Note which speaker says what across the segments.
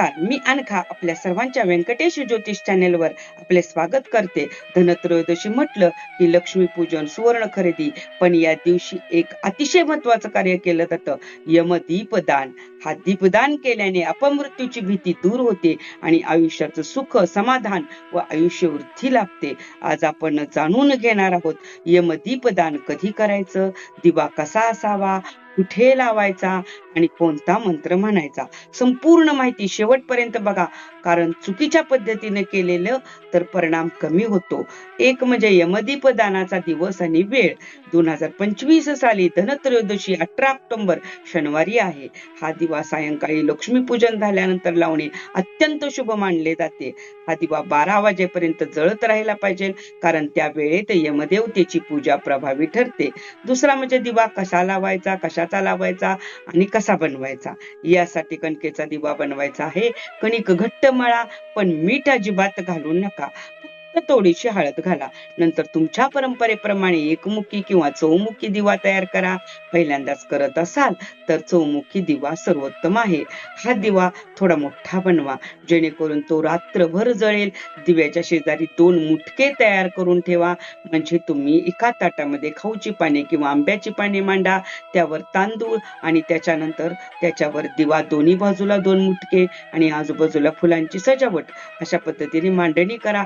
Speaker 1: नमस्कार. मी अनखा आपल्या सर्वांच्या व्यंकटेश ज्योतिष चॅनेलवर आपले स्वागत करते. धनत्रयोदशी म्हटलं की लक्ष्मी पूजन सुवर्ण खरेदी. पण या दिवशी एक अतिशय महत्वाचं कार्य केलं जातं. यमदीपदान हा दीपदान केल्याने अपमृत्यूची भीती दूर होते आणि आयुष्याचं सुख समाधान व आयुष्य वृद्धी लाभते. आज आपण जाणून घेणार आहोत यमदीपदान कधी करायचं? दिवा कसा असावा? कुठे लावायचा आणि कोणता मंत्र म्हणायचा? संपूर्ण माहिती शेवटपर्यंत बघा. कारण चुकीच्या पद्धतीने केलेलं तर परिणाम कमी होतो. एक म्हणजे यमदीप दानाचा दिवस आणि वेळ. दोन हजार पंचवीस साली धनत्रयोदशी अठरा ऑक्टोबर शनिवारी आहे. हा दिवा सायंकाळी लक्ष्मीपूजन झाल्यानंतर लावणे अत्यंत शुभ मानले जाते. हा दिवा बारा वाजेपर्यंत जळत राहिला पाहिजे. कारण त्या वेळेत यमदेवतेची पूजा प्रभावी ठरते. दुसरा म्हणजे दिवा कसा लावायचा कशा कशाचा लावायचा आणि कसा बनवायचा? यासाठी कणकेचा दिवा बनवायचा आहे. कणिक घट्ट मळा पण मीठ अजिबात घालू नका. फक्त थोडीशी हळद घाला. नंतर तुमच्या परंपरेप्रमाणे एकमुखी किंवा चौमुखी दिवा तयार करा. पहिल्यांदाच करत असाल तर चौमुखी दिवा सर्वोत्तम आहे. हा दिवा थोडा मोठा बनवा. जेणेकरून तो रात्रभर जळेल. दिव्याच्या शेजारी दोन मुटके तयार करून ठेवा. म्हणजे तुम्ही एका ताटामध्ये खाऊची पाने किंवा आंब्याची पाने मांडा. त्यावर तांदूळ आणि त्याच्यानंतर त्याच्यावर दिवा दोन्ही बाजूला दोन मुटके आणि आजूबाजूला फुलांची सजावट. अशा पद्धतीने मांडणी करा.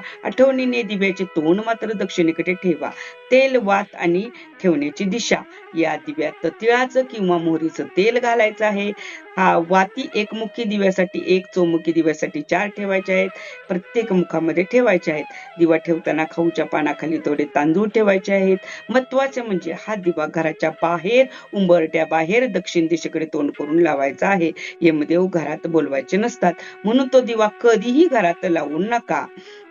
Speaker 1: दोन्हीने दिव्याचे तोंड मात्र दक्षिणेकडे ठेवा. तेल वात आणि ठेवण्याची दिशा. या दिव्यात तिळाचं किंवा मोहरीचं तेल घालायचं आहे. हा वाती एकमुखी दिव्यासाठी एक चौमुखी दिव्यासाठी चार ठेवायचे आहेत. प्रत्येक मुखामध्ये ठेवायचे आहेत. दिवा ठेवताना खाऊच्या पानाखाली थोडे तांदूळ ठेवायचे आहेत. महत्त्वाचे म्हणजे हा दिवा घराच्या बाहेर उंबरट्या बाहेर दक्षिण दिशेकडे तोंड करून लावायचा आहे. यमदेव घरात बोलवायचे नसतात. म्हणून तो दिवा कधीही घरात लावू नका.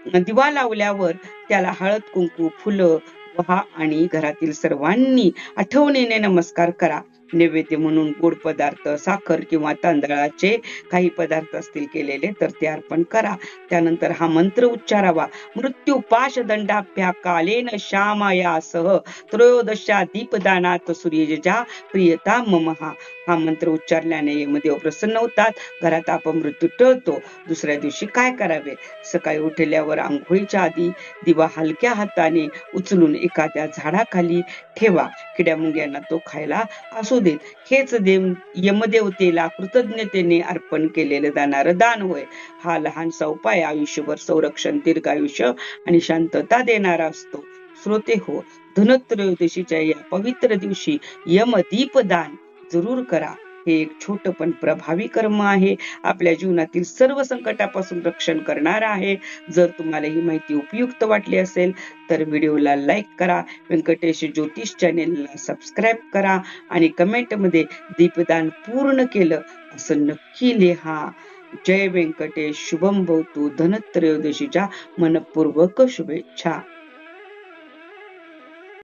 Speaker 1: दिवा लावल्यावर त्याला हळद कुंकू फुलं व्हा आणि घरातील सर्वांनी आठवणीने नमस्कार करा. नैवेद्य म्हणून गोड पदार्थ साखर किंवा तांदळाचे काही पदार्थ असतील केलेले तर ते अर्पण करा. त्यानंतर हा मंत्र उच्चारावा. मृत्यू पाश दंडाभ्या कालेन श्यामायासह त्रयोदशा दीपदानात सूर्यजा प्रियता ममहा. हा मंत्र उच्चारल्याने यमदेव प्रसन्न होतात. घरात अपमृत्यू टळतो. दुसऱ्या दिवशी काय करावे? सकाळी उठल्यावर आंघोळीच्या आधी दिवा हलक्या हाताने उचलून एखाद्या झाडाखाली ठेवा. किड्यामुंग्यांना तो खायला असू देत. हेच देव यमदेवतेला कृतज्ञतेने अर्पण केलेलं जाणारं दान होय. हा लहानसा उपाय आयुष्यभर संरक्षण दीर्घायुष्य आणि शांतता देणारा असतो. श्रोते हो धनत्रयोदशीच्या या पवित्र दिवशी यमदीप दान जरूर करा. हे एक छोट पण प्रभावी कर्म आहे. आपल्या जीवनातील सर्व संकटापासून रक्षण करणार आहे. जर तुम्हाला ही माहिती उपयुक्त वाटली असेल तर व्हिडिओला लाईक करा. व्यंकटेश ज्योतिष चॅनेलला सबस्क्राईब करा आणि कमेंटमध्ये दीपदान पूर्ण केलं असं नक्की लिहा. जय व्यंकटेश. शुभम भवतू. धनत्रयोदशीच्या मनपूर्वक शुभेच्छा.